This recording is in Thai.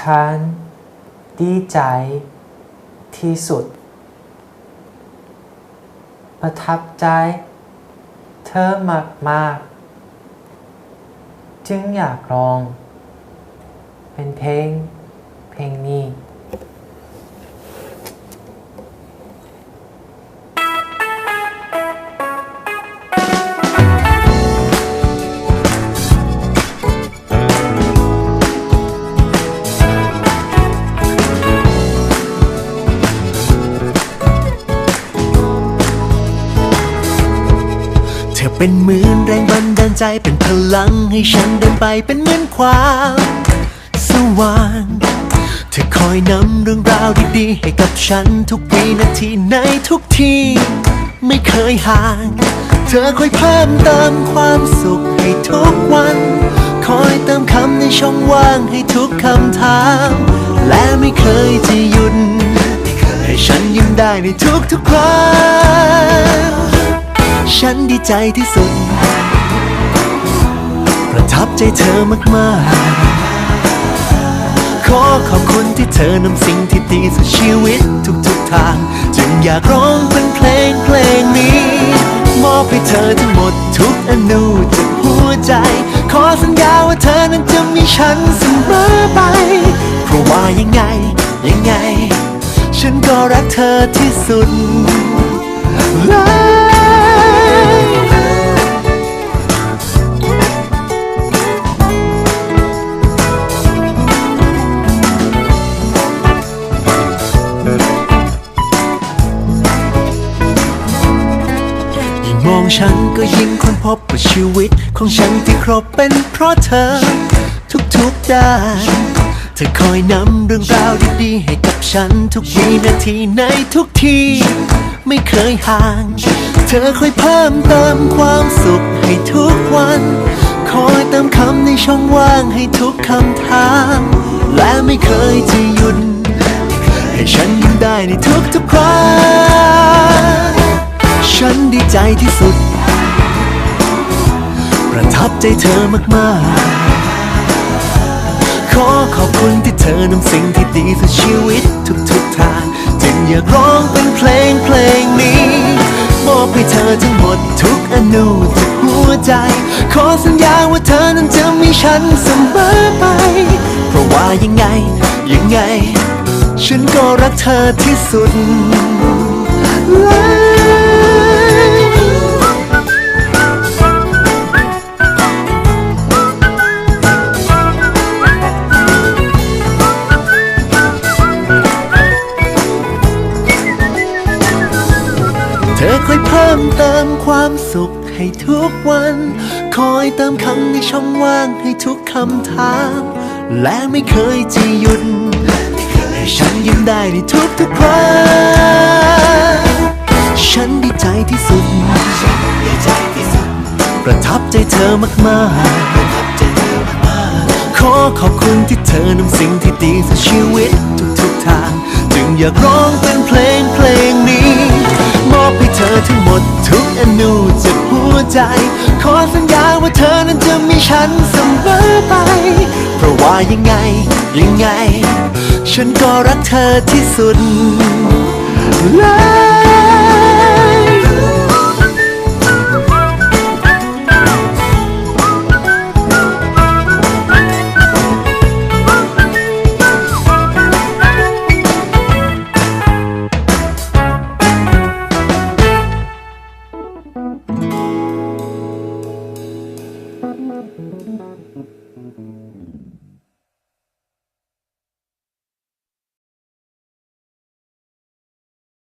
ฉันดีใจที่สุด ประทับใจ เธอมากมากๆจึงอยากลอง เป็นเพลงเพลงนี้ เป็นเหมือนแรงบันดาลใจเป็นพลังให้ฉันเดินไปเป็นเหมือนความสว่าง เธอคอยนำเรื่องราวดีๆ ให้กับฉันทุกวินาทีในทุกที ไม่เคยห่าง เธอคอยเพิ่มเติมความสุขให้ทุกวัน คอยเติมคำในช่องว่างให้ทุกคำถาม และไม่เคยจะหยุดให้ฉันยิ้มได้ในทุกๆครั้ง ฉันดีใจที่สุด ประทับใจเธอมากๆ ขอขอบคุณที่เธอนำสิ่งที่ดีสู่ชีวิตทุกๆทาง จึงอยากร้องเป็นเพลงเพลงนี้ มอบให้เธอทั้งหมดทุกอนูจากหัวใจ ขอสัญญาว่าเธอนั้นจะมีฉันเสมอไป เพราะว่ายังไงยังไง ฉันก็รักเธอที่สุด มองฉันก็ยิ่งค้นพบว่าชีวิต ของฉันที่ครบเป็นเพราะเธอ ทุกๆด้านเธอคอยนำเรื่องราวดีๆให้กับฉัน ทุกวินาทีในทุกที ไม่เคยห่าง เธอคอยเพิ่มเติมความสุขให้ทุกวัน คอยเติมคำในช่องว่างให้ทุกคำถาม และไม่เคยจะหยุดให้ฉันยิ้มได้ในทุกๆครั้ง ฉันดีใจที่สุด ประทับใจเธอมากๆ ขอขอบคุณที่เธอนำสิ่งที่ดีสู่ชีวิตทุกๆทางจึงอยากร้องเป็นเพลงเพลงนี้มอบให้เธอทั้งหมดทุกอนูจากหัวใจ ขอสัญญาว่าเธอนั้นจะมีฉันเสมอไป เพราะว่ายังไง ยังไง ฉันก็รักเธอที่สุด เธอคอยเพิ่มเติมความสุขให้ทุกวัน คอยเติมคำในช่องว่างให้ทุกคำถาม และไม่เคยจะหยุด ให้ฉันยิ้มได้ในทุกทุกครั้งฉันดีใจที่สุด ประทับใจเธอมากๆ ขอขอบคุณที่เธอนำสิ่งที่ดีสู่ชีวิตทุกๆทาง จึงอยากร้องเป็นเพลงเพลงนี้ ทั้งหมดทุกอนูจากหัวใจ ขอสัญญาว่าเธอนั้นจะมีฉันเสมอไป เพราะว่ายังไงยังไง ฉันก็รักเธอที่สุดเลย Thank mm -hmm. you.